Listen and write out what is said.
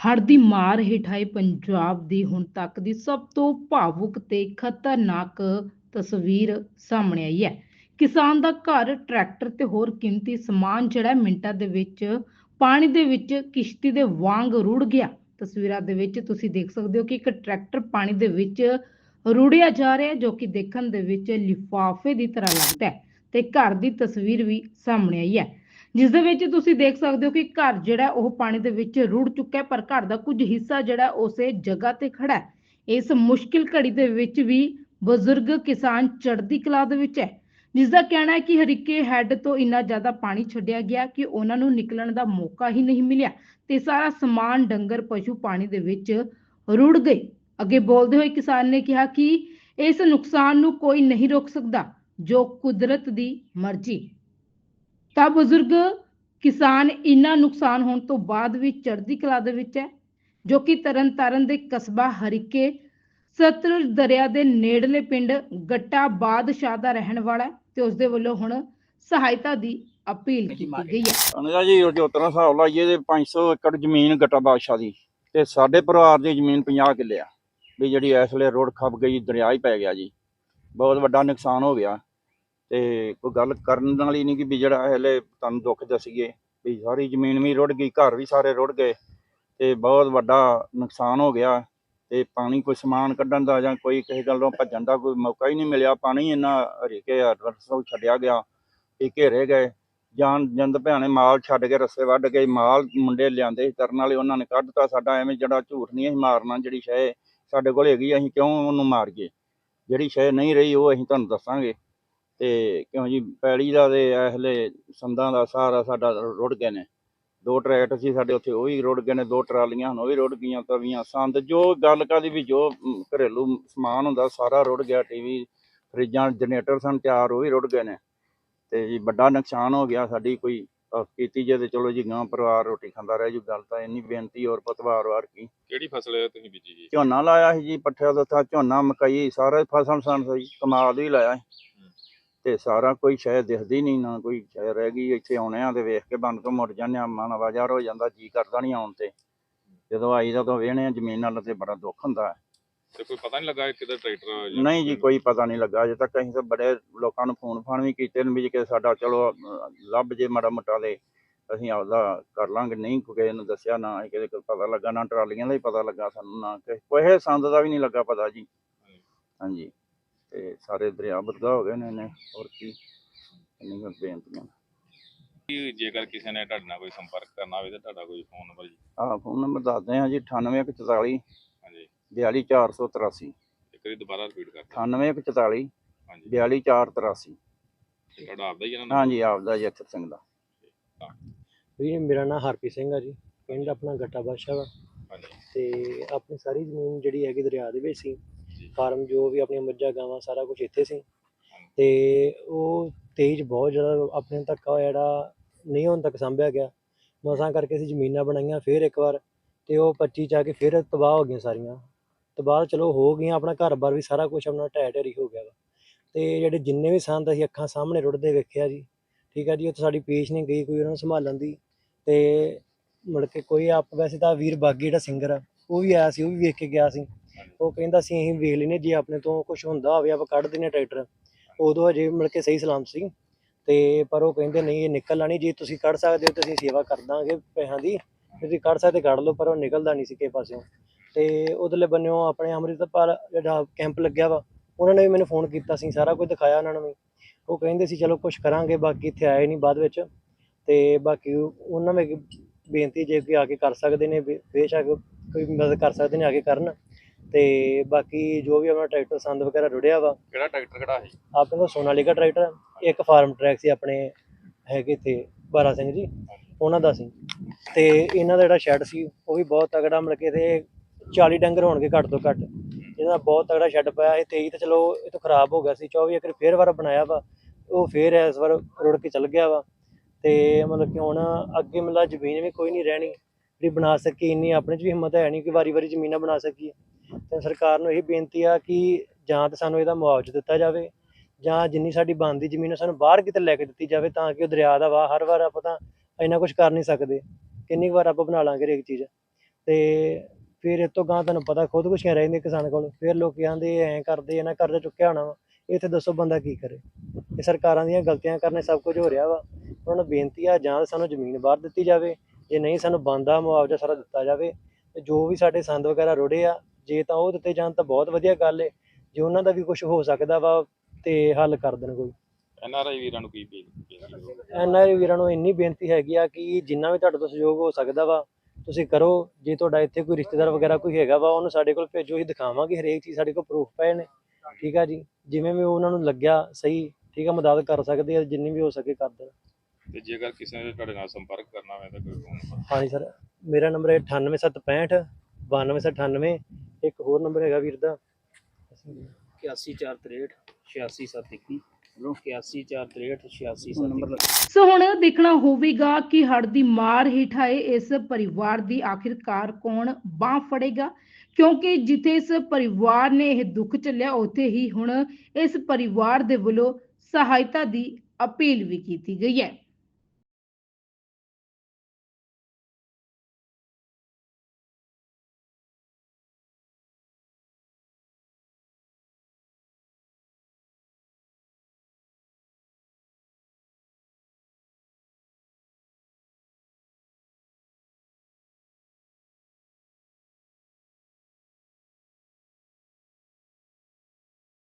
ਹੜ੍ਹ ਦੀ ਮਾਰ ਹੇਠ ਆਏ ਪੰਜਾਬ ਦੀ ਹੁਣ ਤੱਕ ਦੀ ਸਭ ਤੋਂ ਭਾਵੁਕ ਤੇ ਖਤਰਨਾਕ ਤਸਵੀਰ ਸਾਹਮਣੇ ਆਈ ਹੈ। ਕਿਸਾਨ ਦਾ ਘਰ, ਟਰੈਕਟਰ ਤੇ ਹੋਰ ਕੀਮਤੀ ਸਮਾਨ ਜਿਹੜਾ ਮਿੰਟਾਂ ਦੇ ਵਿੱਚ, ਪਾਣੀ ਦੇ ਵਿੱਚ, ਕਿਸ਼ਤੀ ਦੇ ਵਾਂਗ ਰੁੜ ਗਿਆ। ਤਸਵੀਰਾਂ ਦੇ ਵਿੱਚ ਤੁਸੀਂ ਦੇਖ ਸਕਦੇ ਹੋ ਕਿ ਇੱਕ ਟਰੈਕਟਰ ਪਾਣੀ ਦੇ ਵਿੱਚ ਰੁੜਿਆ ਜਾ ਰਿਹਾ ਜੋ ਕਿ ਦੇਖਣ ਦੇ ਵਿੱਚ ਲਿਫਾਫੇ ਦੀ ਤਰ੍ਹਾਂ ਲੱਗਦਾ ਹੈ ਤੇ ਘਰ ਦੀ ਤਸਵੀਰ ਵੀ ਸਾਹਮਣੇ ਆਈ ਹੈ। ਜਿਸ ਦੇ ਵਿੱਚ ਤੁਸੀਂ ਦੇਖ ਸਕਦੇ ਹੋ ਕਿ ਘਰ ਜਿਹੜਾ ਉਹ ਪਾਣੀ ਦੇ ਵਿੱਚ ਰੁੜ ਚੁੱਕਾ ਹੈ, ਪਰ ਘਰ ਦਾ ਕੁਝ ਹਿੱਸਾ ਜਿਹੜਾ ਉਸੇ ਜਗ੍ਹਾ ਤੇ ਖੜਾ ਹੈ। ਇਸ ਮੁਸ਼ਕਿਲ ਘੜੀ ਦੇ ਵਿੱਚ ਵੀ ਬਜ਼ੁਰਗ ਕਿਸਾਨ ਚੜ੍ਹਦੀ ਕਲਾ ਦੇ ਵਿੱਚ ਹੈ। ਜਿਸ ਦਾ ਕਹਿਣਾ ਹੈ ਕਿ ਹਰੀਕੇ ਹੈੱਡ ਤੋਂ ਇੰਨਾ ਜ਼ਿਆਦਾ ਪਾਣੀ ਛੱਡਿਆ ਗਿਆ ਕਿ ਉਹਨਾਂ ਨੂੰ ਨਿਕਲਣ ਦਾ ਮੌਕਾ ਹੀ ਨਹੀਂ ਮਿਲਿਆ ਤੇ ਸਾਰਾ ਸਮਾਨ ਡੰਗਰ, ਪਸ਼ੂ ਪਾਣੀ ਦੇ ਵਿੱਚ ਰੁੜ ਗਏ। ਅੱਗੇ ਬੋਲਦੇ ਹੋਏ ਕਿਸਾਨ ਨੇ ਕਿਹਾ ਕਿ ਇਸ ਨੁਕਸਾਨ ਨੂੰ ਕੋਈ ਨਹੀਂ ਰੋਕ ਸਕਦਾ, ਜੋ ਕੁਦਰਤ ਦੀ ਮਰਜ਼ੀ ਤਾਂ ਬਜ਼ੁਰਗ ਕਿਸਾਨ ਇੰਨਾ ਨੁਕਸਾਨ ਹੋਣ ਤੋਂ ਬਾਅਦ ਵੀ ਚੜ੍ਹਦੀ ਕਲਾ ਦੇ ਵਿੱਚ ਹੈ ਜੋ ਕਿ ਤਰਨਤਾਰਨ ਦੇ ਕਸਬਾ ਹਰੀਕੇ ਸਤਲੁਜ ਦਰਿਆ ਦੇ ਨੇੜਲੇ ਪਿੰਡ ਗੱਟਾ ਬਾਦਸ਼ਾਹ ਦਾ ਰਹਿਣ ਵਾਲਾ ਹੈ ਤੇ ਉਸ ਦੇ ਵੱਲੋਂ ਹੁਣ ਸਹਾਇਤਾ ਦੀ ਅਪੀਲ ਕੀਤੀ ਗਈ ਹੈ। ਉਹਨੇ ਜੀ ਜੋ ਤਰ੍ਹਾਂ ਹਿਸਾਬ ਲਾਈਏ ਤੇ 500 ਏਕੜ ਜ਼ਮੀਨ ਗੱਟਾ ਬਾਦਸ਼ਾਹ ਦੀ ਤੇ ਸਾਡੇ ਪਰਿਵਾਰ ਦੀ ਜ਼ਮੀਨ 50 ਕਿੱਲੇ ਆ। ਵੀ ਜਿਹੜੀ ਇਸ ਵੇਲੇ ਰੋਡ ਖੱਪ ਗਈ ਦਰਿਆ ਹੀ ਪੈ ਗਿਆ ਜੀ। ਬਹੁਤ ਵੱਡਾ ਨੁਕਸਾਨ ਹੋ ਗਿਆ। ਤੇ ਕੋਈ ਗੱਲ ਕਰਨ ਵਾਲੀ ਨਹੀਂ ਕਿ ਵੀ ਜਿਹੜਾ ਹਲੇ ਤੁਹਾਨੂੰ ਦੁੱਖ ਦੱਸੀਏ ਵੀ ਸਾਰੀ ਜ਼ਮੀਨ ਵੀ ਰੁੜ ਗਈ, ਘਰ ਵੀ ਸਾਰੇ ਰੁੜ ਗਏ ਤੇ ਬਹੁਤ ਵੱਡਾ ਨੁਕਸਾਨ ਹੋ ਗਿਆ ਤੇ ਪਾਣੀ ਕੋਈ ਸਮਾਨ ਕੱਢਣ ਦਾ ਜਾਂ ਕੋਈ ਕਿਸੇ ਗੱਲੋਂ ਭੱਜਣ ਦਾ ਕੋਈ ਮੌਕਾ ਹੀ ਨਹੀਂ ਮਿਲਿਆ, ਪਾਣੀ ਇੰਨਾ ਹਰੀਕੇ ਰਸੋਂ ਛੱਡਿਆ ਗਿਆ ਇਹ ਘੇਰੇ ਗਏ ਜਾਨ ਜੰਦ ਭਿਆਣੇ ਮਾਲ ਛੱਡ ਕੇ ਰਸੇ ਵੱਢ ਕੇ ਮਾਲ ਮੁੰਡੇ ਲਿਆਂਦੇ ਸੀ ਤਰਨ ਵਾਲੇ, ਉਹਨਾਂ ਨੇ ਕੱਢਤਾ ਸਾਡਾ ਐਵੇਂ ਜਿਹੜਾ ਝੂਠ ਨਹੀਂ ਅਸੀਂ ਮਾਰਨਾ ਜਿਹੜੀ ਸ਼ੈ ਸਾਡੇ ਕੋਲ ਹੈਗੀ, ਅਸੀਂ ਕਿਉਂ ਉਹਨੂੰ ਮਾਰੀਏ? ਜਿਹੜੀ ਸ਼ੈ ਨਹੀਂ ਰਹੀ ਉਹ ਅਸੀਂ ਤੁਹਾਨੂੰ ਦੱਸਾਂਗੇ। ਤੇ ਕਿਉਂ ਜੀ ਪੈਲੀ ਦਾ ਤੇ ਇਹਲੇ ਸੰਦਾਂ ਦਾ ਸਾਰਾ ਸਾਡਾ ਰੁੜ ਗਏ ਨੇ। ਦੋ ਟਰੈਕਟਰ ਸੀ ਸਾਡੇ ਉੱਥੇ ਉਹ ਵੀ ਰੁੜ ਗਏ ਨੇ ਦੋ ਟਰਾਲੀਆਂ ਹਨ ਉਹ ਵੀ ਰੁੜ ਗਈਆਂ ਤਵੀਆਂ ਸੰਦ ਜੋ ਗੱਲ ਕਾਦੀ ਵੀ ਜੋ ਘਰੇਲੂ ਸਮਾਨ ਹੁੰਦਾ ਸਾਰਾ ਰੁੜ ਗਿਆ ਟੀਵੀ ਫਰਿੱਜਾਂ ਜਨਰੇਟਰ ਸਨ ਚਾਰ ਉਹ ਵੀ ਰੁੜ ਗਏ ਨੇ। ਤੇ ਜੀ ਵੱਡਾ ਨੁਕਸਾਨ ਹੋ ਗਿਆ ਸਾਡੀ ਕੋਈ ਕੀਤੀ ਜੇ ਤੇ ਚਲੋ ਜੀ ਗਾਂ ਪਰਿਵਾਰ ਰੋਟੀ ਖਾਂਦਾ ਰਹਿ ਜੂ ਗੱਲ ਤਾਂ ਇੰਨੀ ਬੇਨਤੀ ਔਰ ਪਤਵਾਰ ਵਾਰ ਕੀ। ਕਿਹੜੀ ਫਸਲ ਤੁਸੀਂ ਬੀਜੀ ਜੀ? ਝੋਨਾ ਲਾਇਆ ਸੀ ਜੀ ਪੱਠਿਆਂ ਦਾ ਝੋਨਾ ਮਕਈ ਸਾਰਾ ਫਸਲ ਸਨ ਸਹੀ ਕਮਾਲ ਹੀ ਲਾਇਆ ਸੀ। ਤੇ ਸਾਰਾ ਕੋਈ ਸ਼ਾਇਦ ਦਿਖਦੀ ਨਹੀਂ ਨਾ ਕੋਈ ਸ਼ਾਇਦ ਰਹਿ ਗਈ ਇੱਥੇ ਆਉਣੇ ਆ ਤੇ ਵੇਖ ਕੇ ਬੰਦ ਤੋਂ ਮੁੜ ਜਾਂਦੇ ਆ ਮਨ ਬਾਜ਼ਾਰ ਹੋ ਜਾਂਦਾ ਜੀ ਕਰਦਾ ਨਹੀਂ ਆਉਣ ਤੇ। ਜਦੋਂ ਆਈਦਾ ਤਾਂ ਵੇਹਣੇ ਆ ਜ਼ਮੀਨ ਨਾਲ ਤੇ ਬੜਾ ਦੁੱਖ ਹੁੰਦਾ ਹੈ। ਤੇ ਕੋਈ ਪਤਾ ਨਹੀਂ ਲੱਗਾ ਕਿਧਰ ਟਰੈਕਟਰ ਨਹੀਂ ਜੀ ਕੋਈ ਪਤਾ ਨਹੀਂ ਲੱਗਾ ਅਜੇ ਤੱਕ ਅਸੀਂ ਤਾਂ ਬੜੇ ਲੋਕਾਂ ਨੂੰ ਫੋਨ ਫਾਨ ਵੀ ਕੀਤੇ ਨੇ ਵੀ ਕਿ ਸਾਡਾ ਚਲੋ ਲੱਭ ਜੇ ਮਾੜਾ ਮੋਟਾ ਦੇ ਅਸੀਂ ਆਪਦਾ ਕਰ ਲਾਂਗੇ। ਨਹੀਂ ਕਿਸੇ ਨੂੰ ਦੱਸਿਆ ਨਾ ਕਿਸੇ ਕੋਲ ਪਤਾ ਲੱਗਾ ਨਾ ਟਰਾਲੀਆਂ ਦਾ ਹੀ ਪਤਾ ਲੱਗਾ ਸਾਨੂੰ ਨਾ ਕਿ ਕੋਈ ਸੰਦ ਦਾ ਵੀ ਨਹੀਂ ਲੱਗਾ ਪਤਾ ਜੀ। ਹਾਂਜੀ। ਤੇ ਸਾਰੇ ਦਰਿਆ ਬਦਗਾ ਹੋ ਗਏ ਨੇ ਇਹਨੇ ਹੋਰ ਕੀ? ਇੰਨੀ ਕੁ ਬੇਨਤੀਆਂ ਜੇਕਰ ਕਿਸੇ ਨੇ ਤੁਹਾਡੇ ਨਾਲ ਕੋਈ ਸੰਪਰਕ ਕਰਨਾ ਹੋਵੇ ਤਾਂ ਤੁਹਾਡਾ ਕੋਈ ਫੋਨ ਨੰਬਰ ਜੀ? ਆਹ ਫੋਨ ਨੰਬਰ ਦੱਸਦੇ ਹਾਂ ਜੀ 9844 ਹਾਂਜੀ। 42483 ਇੱਕ ਵਾਰੀ ਦੁਬਾਰਾ ਰਿਪੀਟ ਕਰ 9844 ਹਾਂਜੀ। 42483 ਤੇ ਤੁਹਾਡਾ ਆਪਦਾ ਹੀ ਹੈ ਨਾ ਹਾਂਜੀ ਆਪਦਾ ਜੱਥਰ ਸਿੰਘ ਦਾ। ਵੀਰ ਮੇਰਾ ਨਾਮ ਹਰਪ੍ਰੀਤ ਸਿੰਘ ਆ ਜੀ। ਪਿੰਡ ਆਪਣਾ ਗੱਟਾ ਵਾ। ਹਾਂਜੀ। ਤੇ ਆਪਣੀ ਸਾਰੀ ਜ਼ਮੀਨ ਜਿਹੜੀ ਹੈਗੀ ਦਰਿਆ ਦੇ ਵਿੱਚ ਸੀ ਜੀ। ਫਾਰਮ ਜੋ ਵੀ ਆਪਣੀਆਂ ਮੱਝਾਂ, ਗਾਵਾਂ ਸਾਰਾ ਕੁਝ ਇੱਥੇ ਸੀ। ਤੇ ਉਹ ਤੇਜ਼ ਬਹੁਤ ਜ਼ਿਆਦਾ ਆਪਣੇ ਤੱਕ ਜਿਹੜਾ ਨਹੀਂ ਹੁਣ ਤੱਕ ਸੰਭਿਆ ਗਿਆ। ਮਸਾਂ ਕਰਕੇ ਅਸੀਂ ਜ਼ਮੀਨਾਂ ਬਣਾਈਆਂ ਫਿਰ ਇੱਕ ਵਾਰ ਤੇ ਉਹ 25 ਚ ਆ ਕੇ ਫਿਰ ਤਬਾਹ ਹੋ ਗਈਆਂ ਸਾਰੀਆਂ। ਤਬਾਹ ਚਲੋ ਹੋ ਗਈਆਂ, ਆਪਣਾ ਘਰ-ਬਾਰ ਵੀ ਸਾਰਾ ਕੁਝ ਆਪਣਾ ਢਹਿ ਢੇਰੀ ਹੋ ਗਿਆ ਵਾ। ਤੇ ਜਿਹੜੇ ਜਿੰਨੇ ਵੀ ਸੰਤ ਅਸੀਂ ਅੱਖਾਂ ਸਾਹਮਣੇ ਰੁੜਦੇ ਵੇਖਿਆ ਜੀ, ਠੀਕ ਆ ਜੀ, ਉੱਥੇ ਸਾਡੀ ਪੇਸ਼ ਨਹੀਂ ਗਈ ਕੋਈ ਉਹਨਾਂ ਨੂੰ ਸੰਭਾਲਣ ਦੀ। ਤੇ ਮੁੜ ਕੇ ਕੋਈ ਆਪ, ਵੈਸੇ ਤਾਂ ਵੀਰ ਬਾਗੀ ਜਿਹੜਾ ਸਿੰਗਰ ਆ, ਉਹ ਵੀ ਆਇਆ ਸੀ, ਉਹ ਵੀ ਵੇਖ ਕੇ ਗਿਆ ਸੀ। ਉਹ ਕਹਿੰਦਾ ਸੀ, ਅਸੀਂ ਵੇਖ ਲੈਨੇ ਜੇ ਆਪਣੇ ਤੋਂ ਕੁਝ ਹੁੰਦਾ ਹੋਵੇ, ਆਪਾਂ ਕੱਢ ਦਿੰਨੇ ਟਰੈਕਟਰ। ਉਦੋਂ ਹਜੇ ਮਿਲ ਕੇ ਸਹੀ ਸਲਾਮ ਸੀ। ਤੇ ਪਰ ਉਹ ਕਹਿੰਦੇ, ਨਹੀਂ, ਇਹ ਨਿਕਲਣਾ ਨਹੀਂ, ਜੇ ਤੁਸੀਂ ਕੱਢ ਸਕਦੇ ਹੋ ਤਾਂ ਅਸੀਂ ਸੇਵਾ ਕਰ ਦਾਂਗੇ ਪੈਸਿਆਂ ਦੀ। ਤੁਸੀਂ ਕੱਢ ਸਕਦੇ, ਕੱਢ ਲਓ, ਪਰ ਉਹ ਨਿਕਲਦਾ ਨਹੀਂ ਸੀ ਕਿਸੇ ਪਾਸਿਓਂ। ਤੇ ਉਧਰਲੇ ਬੰਨਿਓ ਆਪਣੇ ਅੰਮ੍ਰਿਤਪਾਲ ਜਿਹੜਾ ਕੈਂਪ ਲੱਗਿਆ ਵਾ, ਉਹਨਾਂ ਨੇ ਵੀ ਮੈਨੂੰ ਫੋਨ ਕੀਤਾ ਸੀ, ਸਾਰਾ ਕੁਝ ਦਿਖਾਇਆ ਉਹਨਾਂ ਨੂੰ ਵੀ। ਉਹ ਕਹਿੰਦੇ ਸੀ, ਚਲੋ ਕੁਝ ਕਰਾਂਗੇ, ਬਾਕੀ ਇੱਥੇ ਆਏ ਨਹੀਂ ਬਾਅਦ ਵਿੱਚ। ਤੇ ਬਾਕੀ ਉਹਨਾਂ ਨੇ ਬੇਨਤੀ ਜੇ ਕੋਈ ਆ ਕੇ ਕਰ ਸਕਦੇ ਨੇ, ਬੇ- ਬੇਸ਼ੱਕ ਕੋਈ ਮਦਦ ਕਰ ਸਕਦੇ ਨੇ ਆ ਕੇ ਕਰਨ। ਤੇ ਬਾਕੀ ਜੋ ਵੀ ਆਪਣਾ ਟਰੈਕਟਰ ਸੰਦ ਵਗੈਰਾ ਰੁੜਿਆ ਵਾ ਕਿਹੜਾ ਟਰੈਕਟਰ ਕਿਹੜਾ ਹੈ? ਆਪਣੇ ਕੋਲ ਸੋਨਾਲੀਕਾ ਟਰੈਕਟਰ ਆ, ਇੱਕ ਫਾਰਮ ਟਰੈਕ ਸੀ ਆਪਣੇ ਹੈਗੇ ਇੱਥੇ ਬਾਰਾ ਸਿੰਘ ਜੀ ਉਹਨਾਂ ਦਾ ਸੀ। ਤੇ ਇਹਨਾਂ ਦਾ ਜਿਹੜਾ ਸ਼ੈੱਡ ਸੀ ਉਹ ਵੀ ਬਹੁਤ ਤਗੜਾ ਮਤਲਬ ਕਿ ਇਹਦੇ 40 ਡੰਗਰ ਹੋਣਗੇ ਘੱਟ ਤੋਂ ਘੱਟ। ਇਹਦਾ ਬਹੁਤ ਤਗੜਾ ਸ਼ੈੱਡ ਪਾਇਆ ਇਹ 23 ਤਾਂ ਚਲੋ ਇਹ ਤੋਂ ਖਰਾਬ ਹੋ ਗਿਆ ਸੀ 24 ਏਕੜ ਫੇਰ ਵਾਰ ਬਣਾਇਆ ਵਾ ਉਹ ਫੇਰ ਇਸ ਵਾਰ ਰੁੜ ਕੇ ਚੱਲ ਗਿਆ ਵਾ। ਤੇ ਮਤਲਬ ਕਿ ਹੁਣ ਅੱਗੇ ਮਤਲਬ ਜ਼ਮੀਨ ਵੀ ਕੋਈ ਨਹੀਂ ਰਹਿਣੀ ਜਿਹੜੀ ਬਣਾ ਸਕੀ ਇੰਨੀ ਆਪਣੇ 'ਚ ਵੀ ਹਿੰਮਤ ਹੈ ਨਹੀਂ ਕਿ ਵਾਰੀ-ਵਾਰੀ ਜ਼ਮੀਨਾਂ ਬਣਾ ਸਕੀਏ। ਤੇ ਸਰਕਾਰ ਨੂੰ ਇਹ ਬੇਨਤੀ ਆ ਕਿ ਜਾਂ ਤਾਂ ਸਾਨੂੰ ਇਹਦਾ ਮੁਆਵਜ਼ਾ ਦਿੱਤਾ ਜਾਵੇ, ਜਾਂ ਜਿੰਨੀ ਸਾਡੀ ਬਣਦੀ ਜ਼ਮੀਨ ਆ ਸਾਨੂੰ ਬਾਹਰ ਕਿਤੇ ਲੈ ਕੇ ਦਿੱਤੀ ਜਾਵੇ ਤਾਂ ਕਿ ਉਹ ਦਰਿਆ ਦਾ ਵਾ ਹਰ ਵਾਰ ਆਪਾਂ ਤਾਂ ਇੰਨਾ ਕੁਝ ਕਰ ਨਹੀਂ ਸਕਦੇ, ਕਿੰਨੀ ਕੁ ਵਾਰ ਆਪਾਂ ਬਣਾ ਲਾਂਗੇ ਹਰੇਕ ਚੀਜ਼। ਤੇ ਫਿਰ ਇਹ ਤੋਂ ਗਾਂ ਤੁਹਾਨੂੰ ਪਤਾ ਖੁਦਕੁਸ਼ੀਆਂ ਰਹਿੰਦੀਆਂ ਕਿਸਾਨ ਕੋਲ, ਫਿਰ ਲੋਕ ਕਹਿੰਦੇ ਐਂ ਕਰਦੇ ਇਹਨਾਂ ਕਰਜ਼ਾ ਚੁੱਕਿਆ ਹੋਣਾ ਵਾ, ਇੱਥੇ ਦੱਸੋ ਬੰਦਾ ਕੀ ਕਰੇ। ਇਹ ਸਰਕਾਰਾਂ ਦੀਆਂ ਗਲਤੀਆਂ ਕਰਨੇ ਸਭ ਕੁਝ ਹੋ ਰਿਹਾ ਵਾ, ਉਹਨਾਂ ਨੂੰ ਬੇਨਤੀ ਆ ਜਾਂ ਤਾਂ ਸਾਨੂੰ ਜ਼ਮੀਨ ਬਾਹਰ ਦਿੱਤੀ ਜਾਵੇ, ਜੇ ਨਹੀਂ ਸਾਨੂੰ ਬੰਦਾ ਮੁਆਵਜ਼ਾ ਸਾਰਾ ਦਿੱਤਾ ਜਾਵੇ, ਤੇ ਜੋ ਵੀ ਸਾਡੇ ਸੰਦ ਵਗੈਰਾ ਰੁੜੇ ਆ ਜੇ ਤਾਂ ਉਹ ਦਿੱਤੇ ਜਾਣ ਤਾਂ ਬਹੁਤ ਵਧੀਆ ਗੱਲ ਏ। ਜੇ ਉਹਨਾਂ ਦਾ ਵੀ ਕੁਝ ਹੋ ਸਕਦਾ ਵਾ ਤੇ ਹੱਲ ਕਰ ਦੇਣ ਕੋਈ। ਐਨ ਆਰ ਆਈ ਵੀਰਾਂ ਨੂੰ ਕੀ ਬੇਨਤੀ ਹੈ? ਐਨਆਰਆਈ ਵੀਰਾਂ ਨੂੰ ਇੰਨੀ ਬੇਨਤੀ ਹੈਗੀ ਆ ਕਿ ਜਿੰਨਾ ਵੀ ਤੁਹਾਡੇ ਤੋਂ ਸਹਿਯੋਗ ਹੋ ਸਕਦਾ ਵਾ ਤੁਸੀਂ ਕਰੋ। ਜੇ ਤੁਹਾਡਾ ਇੱਥੇ ਕੋਈ ਰਿਸ਼ਤੇਦਾਰ ਵਗੈਰਾ ਕੋਈ ਹੈਗਾ ਵਾ ਉਹਨੂੰ ਸਾਡੇ ਕੋਲ ਭੇਜੋ ਅਸੀਂ ਦਿਖਾਵਾਂਗੇ ਹਰੇਕ ਚੀਜ਼ ਸਾਡੇ ਕੋਲ ਪ੍ਰੂਫ ਪਏ ਨੇ। ਠੀਕ ਆ ਜੀ? ਜਿਵੇਂ ਵੀ ਉਹਨਾਂ ਨੂੰ ਲੱਗਿਆ ਸਹੀ ਠੀਕ ਆ ਮਦਦ ਕਰ ਸਕਦੇ ਆ ਜਿੰਨੀ ਵੀ ਹੋ ਸਕੇ ਕਰ ਦੇਣ। ਤੇ ਜੇਕਰ ਕਿਸੇ ਨੇ ਤੁਹਾਡੇ ਨਾਲ ਸੰਪਰਕ ਕਰਨਾ ਹੋਵੇ ਤਾਂ ਕੋਈ ਫੋਨ ਹਾਂਜੀ ਸਰ। ਮੇਰਾ ਨੰਬਰ ਹੈ 98765 92798 ਇੱਕ ਹੋਰ ਨੰਬਰ ਹੈਗਾ ਵੀਰ ਦਾ। 8143 86721 8143 86721 ਸੋ ਹੁਣ ਦੇਖਣਾ ਹੋਵੇਗਾ ਕਿ ਹੜ੍ਹ ਦੀ ਮਾਰ ਹੇਠ ਆਏ ਇਸ ਪਰਿਵਾਰ ਦੀ ਆਖਿਰਕਾਰ ਕੌਣ ਬਾਹ ਫੜੇਗਾ ਕਿਉਂਕਿ ਜਿੱਥੇ ਇਸ ਪਰਿਵਾਰ ਨੇ ਇਹ ਦੁੱਖ ਚੱਲਿਆ ਉੱਥੇ ਹੀ ਹੁਣ ਇਸ ਪਰਿਵਾਰ ਦੇ ਵੱਲੋਂ ਸਹਾਇਤਾ ਦੀ ਅਪੀਲ ਵੀ ਕੀਤੀ ਗਈ ਹੈ।